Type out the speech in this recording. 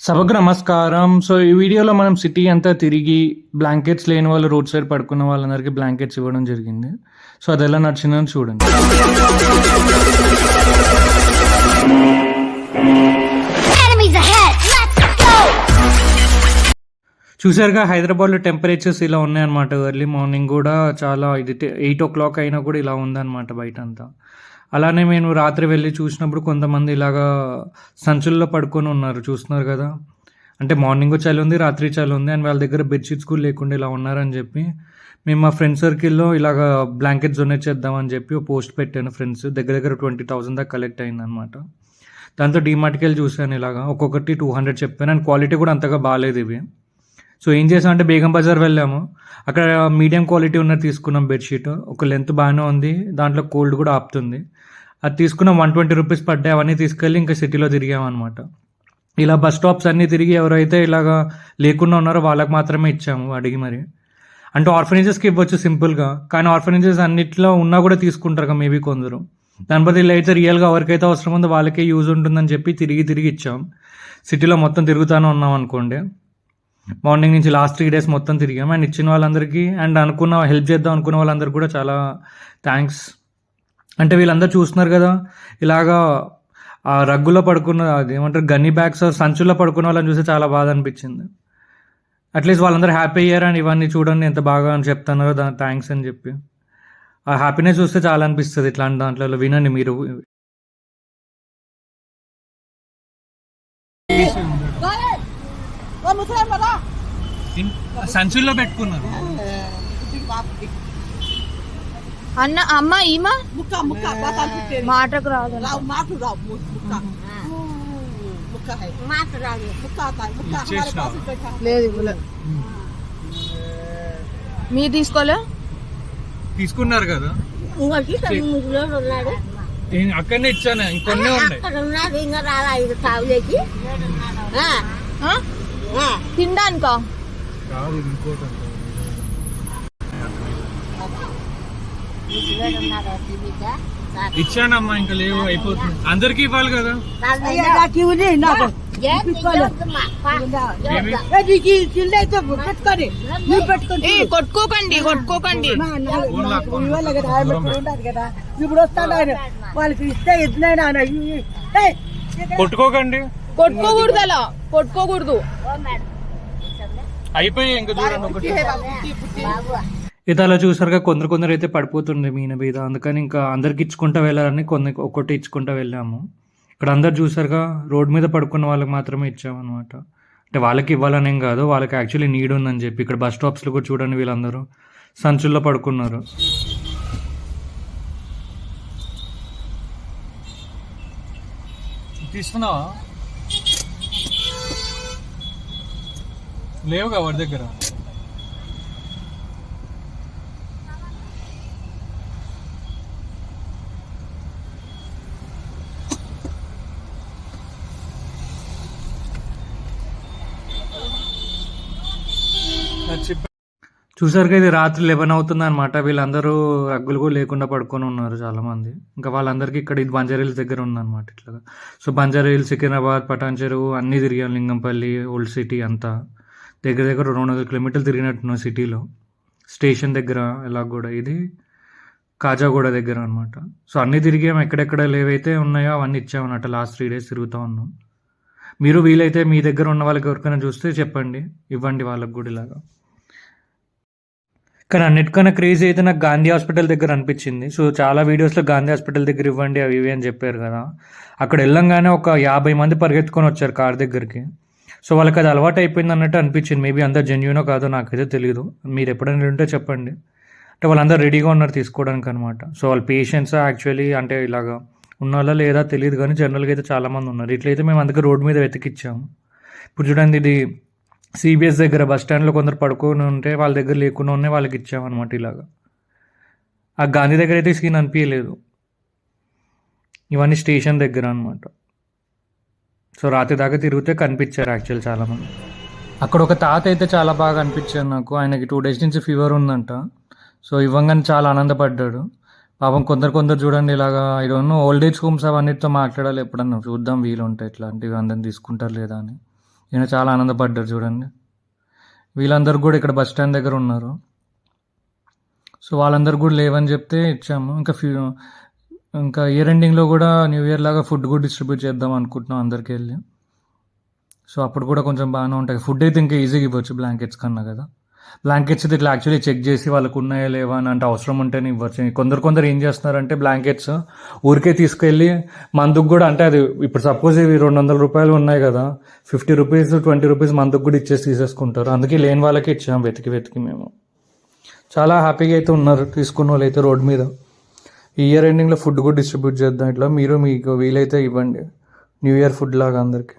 సభకు నమస్కారం. సో ఈ వీడియోలో మనం సిటీ అంతా తిరిగి బ్లాంకెట్స్ లేని వాళ్ళు రోడ్ సైడ్ పడుకున్న వాళ్ళందరికీ బ్లాంకెట్స్ ఇవ్వడం జరిగింది. సో అది ఎలా నచ్చిందని చూడండి! చూసారుగా హైదరాబాద్లో టెంపరేచర్స్ ఇలా ఉన్నాయన్నమాట. ఎర్లీ మార్నింగ్ కూడా చాలా ఇది ఎయిట్ ఓ క్లాక్ అయినా కూడా ఇలా ఉందన్నమాట బయట అంతా అలానే నేను రాత్రి వెళ్ళి చూసినప్పుడు కొంతమంది ఇలాగా సంచుల్లో పడుకొని ఉన్నారు చూస్తున్నారు కదా. అంటే మార్నింగ్ చలి ఉంది రాత్రి చలి ఉంది అండ్ వాళ్ళ దగ్గర బెడ్షీట్స్ కూడా లేకుండా ఇలా ఉన్నారని చెప్పి మేము మా ఫ్రెండ్ సర్కిల్లో ఇలాగ బ్లాంకెట్స్ డొనేట్ చేద్దామని చెప్పి ఒక పోస్ట్ పెట్టాను ఫ్రెండ్స్ దగ్గర దగ్గర ట్వంటీ థౌసండ్ దాకా కలెక్ట్ అయిందనమాట దాంతో డీమార్ట్కి వెళ్ళి చూశాను ఇలాగా. ఒక్కొక్కటి టూ హండ్రెడ్ చెప్పాను. అండ్ క్వాలిటీ కూడా అంతగా బాగాలేదు ఇవి. సో ఏం చేసాం అంటే బేగం బజార్ వెళ్ళాము. అక్కడ మీడియం క్వాలిటీ ఉన్నది తీసుకున్నాం బెడ్షీట్ ఒక లెంత్ బాగానే ఉంది. దాంట్లో కోల్డ్ కూడా ఆపుతుంది. అది తీసుకున్నాం. వన్ ట్వంటీ రూపీస్ పడ్డాయి అవన్నీ తీసుకెళ్ళి ఇంకా సిటీలో తిరిగామన్నమాట ఇలా బస్ స్టాప్స్ అన్నీ తిరిగి ఎవరైతే ఇలాగా లేకుండా ఉన్నారో వాళ్ళకి మాత్రమే ఇచ్చాము అడిగి మరి. అంటే ఆర్ఫనేజెస్కి ఇవ్వచ్చు సింపుల్గా కానీ ఆర్ఫనేజెస్ అన్నిట్లో ఉన్నా కూడా తీసుకుంటారు కదా మేబీ కొందరు. దాని ఇలా అయితే రియల్గా ఎవరికైతే అవసరం ఉందో వాళ్ళకే యూజ్ ఉంటుందని చెప్పి తిరిగి తిరిగి ఇచ్చాం. సిటీలో మొత్తం తిరుగుతూనే ఉన్నాం అనుకోండి. మార్నింగ్ నుంచి లాస్ట్ త్రీ డేస్ మొత్తం తిరిగాం. అండ్ ఇచ్చిన వాళ్ళందరికీ అండ్ అనుకున్న హెల్ప్ చేద్దాం అనుకున్న వాళ్ళందరికీ కూడా చాలా థ్యాంక్స్. అంటే వీళ్ళందరూ చూస్తున్నారు కదా ఇలాగా ఆ రగ్గులో పడుకున్న అది ఏమంటారు గన్నీ బ్యాగ్స్ సంచుల్లో పడుకున్న వాళ్ళని చూస్తే చాలా బాధ అనిపించింది. అట్లీస్ట్ వాళ్ళందరూ హ్యాపీ అయ్యారు అండ్ ఇవన్నీ చూడండి ఎంత బాగా అని చెప్తున్నారో దాని థ్యాంక్స్ అని చెప్పి. ఆ హ్యాపీనెస్ చూస్తే చాలా అనిపిస్తుంది ఇట్లాంటి దాంట్లో వినండి మీరు. సంచుల్లో పెట్టుకున్నారు. అన్న అమ్మ ముక్క మాటకు రాదు మాట మాట రాదు. లేదు మీరు తీసుకోలే? తీసుకున్నారు కదా. అక్కడనే ఇచ్చాను ఇంకొన్నే ఉన్నాయి. తినడానికా ఇచ్చానమ్మా ఇంకా లేవు అయిపోతుంది అందరికి ఇవ్వాలి కదా కొట్టుకోకండి కొట్టుకోకండి ఇప్పుడు వస్తాను వాళ్ళకి ఇస్తే ఏయ్, కొట్టుకోకండి కొట్టుకోకూడదు అలా కొట్టుకోకూడదు. అయిపోయి ఇంకా దూరం ఒకటి. ఇది అలా చూసారుగా కొందరు కొందరు అయితే పడిపోతుండే మీన మీద. అందుకని ఇంకా అందరికి ఇచ్చుకుంటా వెళ్ళాలని కొన్ని ఒక్కటి ఇచ్చుకుంటా వెళ్ళాము. ఇక్కడ అందరు చూసారుగా రోడ్ మీద పడుకున్న వాళ్ళకి మాత్రమే ఇచ్చామన్నమాట. అంటే వాళ్ళకి ఇవ్వాలని కాదు వాళ్ళకి యాక్చువల్లీ నీడ్ ఉందని చెప్పి. ఇక్కడ బస్ స్టాప్స్లో కూడా చూడండి వీళ్ళందరూ. సంచుల్లో పడుకున్నారు. తీసుకున్నావా? లేవుగా వాడి దగ్గర? చూసారుగా ఇది రాత్రి లెవెన్ అవుతుంది అనమాట వీళ్ళందరూ రగ్గులు కూడా లేకుండా పడుకొని ఉన్నారు చాలామంది. ఇంకా వాళ్ళందరికీ ఇక్కడ ఇది బంజారా దగ్గర ఉందన్నమాట ఇట్లా సో బంజారా హిల్స్ సికింద్రాబాద్ పటాన్ చెరువు అన్నీ తిరిగాం లింగంపల్లి ఓల్డ్ సిటీ అంతా. దగ్గర దగ్గర రెండు వందల కిలోమీటర్లు తిరిగినట్టున్నాం సిటీలో. స్టేషన్ దగ్గర ఎలా కూడా ఇది కాజాగూడ దగ్గర అనమాట సో అన్నీ తిరిగాం ఎక్కడెక్కడ లేవైతే ఉన్నాయో అవన్నీ ఇచ్చామన్నమాట. లాస్ట్ త్రీ డేస్ తిరుగుతూ ఉన్నాం. మీరు వీలైతే మీ దగ్గర ఉన్న వాళ్ళకి ఎవరికైనా చూస్తే చెప్పండి. ఇవ్వండి వాళ్ళకి కూడా ఇలాగా. కానీ అన్నిటికన్నా క్రేజీ అయితే నాకు గాంధీ హాస్పిటల్ దగ్గర అనిపించింది. సో చాలా వీడియోస్లో గాంధీ హాస్పిటల్ దగ్గర ఇవ్వండి అవి ఇవి అని చెప్పారు కదా. అక్కడ వెళ్ళంగానే ఒక యాభై మంది పరిగెత్తుకొని వచ్చారు కార్ దగ్గరికి. సో వాళ్ళకి అది అలవాటు అయిపోయింది అన్నట్టు అనిపించింది. మేబీ అందరు జెన్యునో కాదో నాకైతే తెలియదు మీరు ఎప్పుడైనా ఉంటే చెప్పండి. అంటే వాళ్ళందరూ రెడీగా ఉన్నారు తీసుకోవడానికి అనమాట సో వాళ్ళ పేషెంట్స్ యాక్చువల్లీ అంటే ఇలాగా ఉన్నాళ్ళ లేదా తెలియదు కానీ జనరల్గా అయితే చాలామంది ఉన్నారు. ఇట్లయితే మేము అందుకే రోడ్ మీద వెతికిచ్చాము. ఇప్పుడు చూడండి ఇది సిబిఎస్ దగ్గర బస్ స్టాండ్లో కొందరు పడుకొని ఉంటే వాళ్ళ దగ్గర లేకుండా ఉన్నాయి వాళ్ళకి ఇచ్చామన్నమాట ఇలాగా. ఆ గాంధీ దగ్గర అయితే సీన్ అనిపించలేదు ఇవన్నీ స్టేషన్ దగ్గర అనమాట సో రాత్రి దాకా తిరిగితే కనిపించారు యాక్చువల్ చాలామంది. అక్కడ ఒక తాత అయితే చాలా బాగా అనిపించారు నాకు. ఆయనకి టూ డేస్ నుంచి ఫీవర్ ఉందంట. సో ఇవ్వంగానే చాలా ఆనందపడ్డాడు. పాపం కొందరు కొందరు చూడండి ఇలాగా ఐ ఓల్డ్ ఏజ్ హోమ్స్ అవన్నిటితో మాట్లాడాలి ఎప్పుడన్నా. చూద్దాం వీలు ఉంటాయి ఇట్లాంటివి అందరిని తీసుకుంటారు లేదా అని. ఈయన చాలా ఆనందపడ్డారు చూడండి. వీళ్ళందరూ కూడా ఇక్కడ బస్ స్టాండ్ దగ్గర ఉన్నారు. సో వాళ్ళందరూ కూడా లేవని చెప్తే ఇచ్చాము. ఇంకా ఫ్యూ ఇంకా ఇయర్ ఎండింగ్లో కూడా న్యూ ఇయర్ లాగా ఫుడ్ కూడా డిస్ట్రిబ్యూట్ చేద్దాం అనుకుంటున్నాం అందరికి వెళ్ళి. సో అప్పుడు కూడా కొంచెం బాగానే ఉంటాయి. ఫుడ్ అయితే ఇంకా ఈజీగా ఇవ్వచ్చు బ్లాంకెట్స్ కన్నా కదా. బ్లాంకెట్స్ అయితే ఇట్లా యాక్చువల్లీ చెక్ చేసి వాళ్ళకు ఉన్నాయా లేవా అని అంటే అవసరం ఉంటేనే ఇవ్వచ్చు. కొందరు కొందరు ఏం చేస్తున్నారంటే బ్లాంకెట్స్ ఊరికే తీసుకెళ్ళి మందుకు కూడా అంటే అది ఇప్పుడు సపోజ్ ఇవి రెండు వందల రూపాయలు ఉన్నాయి కదా ఫిఫ్టీ రూపీస్ ట్వంటీ రూపీస్ మందుకు కూడా ఇచ్చేసి తీసేసుకుంటారు. అందుకే లేని వాళ్ళకి ఇచ్చాం వెతికి వెతికి మేము. చాలా హ్యాపీగా అయితే ఉన్నారు తీసుకున్న వాళ్ళు అయితే రోడ్ మీద. ఇయర్ ఎండింగ్లో ఫుడ్ కూడా డిస్ట్రిబ్యూట్ చేద్దాం. ఇట్లా మీరు మీకు వీలైతే ఇవ్వండి. న్యూ ఇయర్ ఫుడ్ లాగా అందరికీ.